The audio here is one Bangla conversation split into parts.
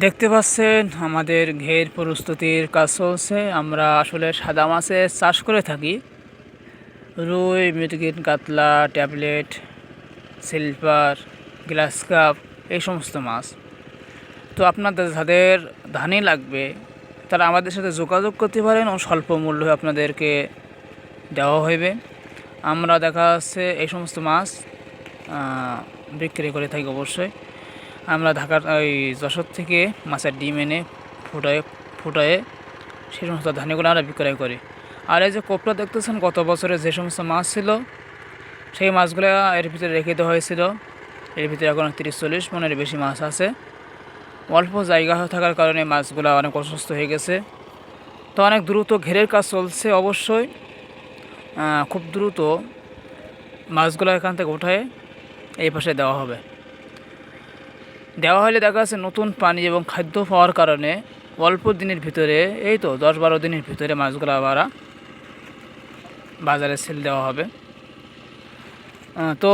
দেখতে পাচ্ছেন, আমাদের ঘের প্রস্তুতির কাজ চলছে। আমরা আসলে সাদা মাছের চাষ করে থাকি। রুই মিটকিন কাতলা, ট্যাবলেট, সিলভার, গ্লাস কাপ, এই সমস্ত মাছ। তো আপনাদের যাদের ধানই লাগবে, তারা আমাদের সাথে যোগাযোগ করতে পারেন ও স্বল্প মূল্যে আপনাদেরকে দেওয়া হইবে। আমরা দেখা যাচ্ছে এই সমস্ত মাছ বিক্রি করে থাকি অবশ্যই। আমরা ঢাকার, ওই যশোর থেকে মাছের ডিম এনে ফুটায়ে ফুটায়ে সেই সমস্ত ধানিগুলো আমরা বিক্রয় করি। আর এই যে কোপটা দেখতেছেন, গত বছরে যে সমস্ত মাছ ছিল, সেই মাছগুলো এর ভিতরে রেখে দেওয়া হয়েছিল। এর ভিতরে এখন তিরিশ, চল্লিশ মনের বেশি মাছ আছে। অল্প জায়গা থাকার কারণে মাছগুলো অনেক অসুস্থ হয়ে গেছে। তো অনেক দ্রুত ঘেরের কাজ চলছে অবশ্যই। খুব দ্রুত মাছগুলো এখান থেকে উঠায় এই পাশে দেওয়া হবে। দেওয়া হলে দেখা যাচ্ছে নতুন পানি এবং খাদ্য পাওয়ার কারণে অল্প দিনের ভিতরে, এই তো দশ বারো দিনের ভিতরে মাছগুলো আবার বাজারে সেল দেওয়া হবে। তো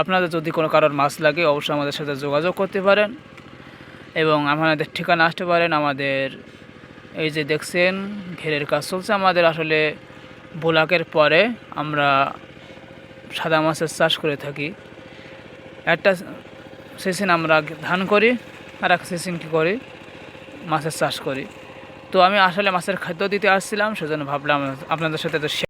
আপনাদের যদি কোনো কারোর মাছ লাগে, অবশ্যই আমাদের সাথে যোগাযোগ করতে পারেন এবং আমাদের ঠিকানা আসতে পারেন। আমাদের এই যে দেখছেন, ঘেরের কাজ চলছে। আমাদের আসলে বোলাকের পরে আমরা সাদা মাছের চাষ করে থাকি। একটা সিজন আমরা ধান করি, আর এক সিজন কী করি? মাছের চাষ করি। তো আমি আসলে মাছের খাদ্য দিতে আসছিলাম, সেজন্য ভাবলাম আপনাদের সাথে তো